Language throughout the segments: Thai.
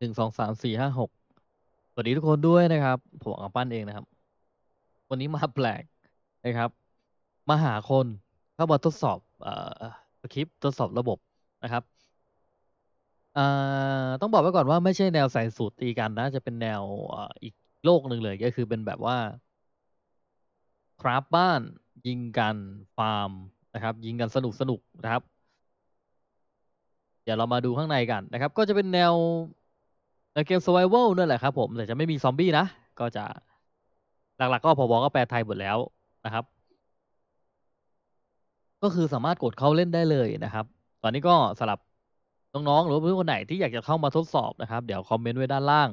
หนึ่งสองสามสี่ห้าหกสวัสดีทุกคนด้วยนะครับ ผมอังปั้นเองนะครับ วันนี้มาแปลกนะครับ มาหาคนเข้ามาทดสอบเอ่อสคริปต์ทดสอบระบบนะครับเอ่อต้องบอกไว้ก่อนว่าไม่ใช่แนวใส่สูตรตีกันนะ จะเป็นแนวอ่ออีกโลกหนึ่งเลยก็คือเป็นแบบว่า คราฟบ้านยิงกันฟาร์มนะครับ ยิงกันสนุกสนุกนะครับ เดี๋ยวเรามาดูข้างในกันนะครับ ก็จะเป็นแนว ในเกม survival นั่นแหละครับผมแต่จะไม่มีซอมบี้นะ ก็จะหลักๆก็พอบอก็แปลไทยหมดแล้วนะครับ ก็คือสามารถกดเข้าเล่นได้เลยนะครับ ตอนนี้ก็สำหรับน้องๆหรือเพื่อนคนไหนที่อยากจะเข้ามาทดสอบนะครับ เดี๋ยวคอมเมนต์ไว้ด้านล่าง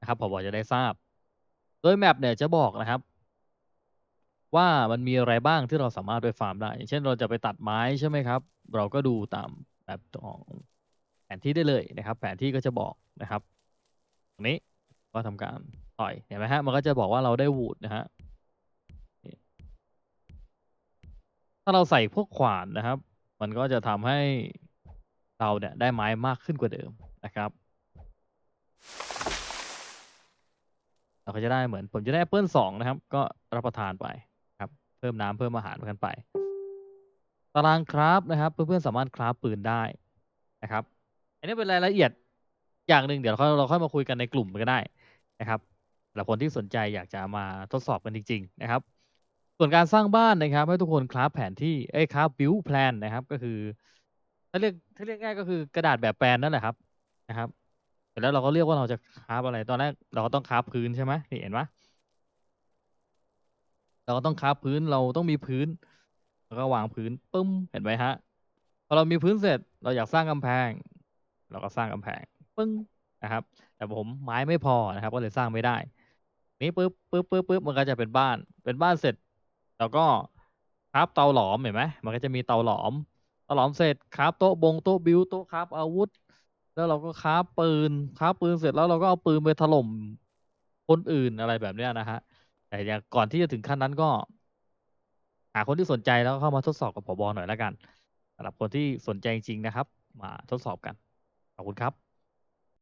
นะครับพอบอจะได้ทราบ โดยแมปเนี่ยจะบอกนะครับ ว่ามันมีอะไรบ้างที่เราสามารถไปฟาร์มได้อย่างเช่นเราจะไปตัดไม้ใช่ไหมครับ เราก็ดูตามแบบของ นที่ได้เลยนะครับ แผนที่ก็จะบอกนะครับตรงนี้ก็ทำการต่อยเห็นไหมฮะมันก็จะบอกว่าเราได้วูดนะฮะถ้าเราใส่พวกขวานนะครับ มันก็จะทำให้เราเนี่ยได้ไม้มากขึ้นกว่าเดิมนะครับเราก็จะได้เหมือนผมจะได้แอปเปิลสองนะครับ ก็รับประทานไปครับ เพิ่มน้ำเพิ่มอาหารกันไป ตารางคราฟนะครับ เพื่อนๆสามารถคราฟปืนได้นะครับ อันนี้เป็นรายละเอียดอย่างหนึ่งเดี๋ยวเราเราค่อยมาคุยกันในกลุ่มก็ได้นะครับสำหรับคนที่สนใจอยากจะมาทดสอบกันจริง ๆ นะครับ ส่วนการสร้างบ้านนะครับ ให้ทุกคนคราฟแผนที่เอ้ยคราฟบิวแพลนนะครับ ก็คือ ถ้าเรียกถ้าเรียกง่ายก็คือกระดาษแบบแปลนนั่นแหละครับนะครับเสร็จแล้วเราก็เรียกว่าเราจะคราฟอะไรตอนแรกเราก็ต้องคราฟพื้นใช่ไหมนี่เห็นไหมเราก็ต้องคราฟพื้นเราต้องมีพื้น แล้วก็วางพื้นปึ้มเห็นไหมฮะพอเรามีพื้นเสร็จเราอยากสร้างกำแพง เราก็สร้างกำแพงปึ้งนะครับ แต่ผมไม้ไม่พอนะครับ ก็เลยสร้างไม่ได้ นี่ปึ๊บปึ๊บปึ๊บปึ๊บมันก็จะเป็นบ้าน เป็นบ้านเสร็จเราก็คราฟเตาหลอมเห็นไหมมันก็จะมีเตาหลอมเตาหลอมเสร็จคราฟโต๊ะบงโต๊ะบิวโต๊ะคราฟอาวุธ แล้วเราก็คราฟปืนคราฟปืนเสร็จแล้วเราก็เอาปืนไปถล่มคนอื่นอะไรแบบเนี้ยนะฮะแต่อย่างก่อนที่จะถึงขั้นนั้นก็ หาคนที่สนใจแล้วก็เข้ามาทดสอบกับผบหน่อยแล้วกันสำหรับคนที่สนใจจริงๆนะครับ มาทดสอบกัน ขอบคุณครับ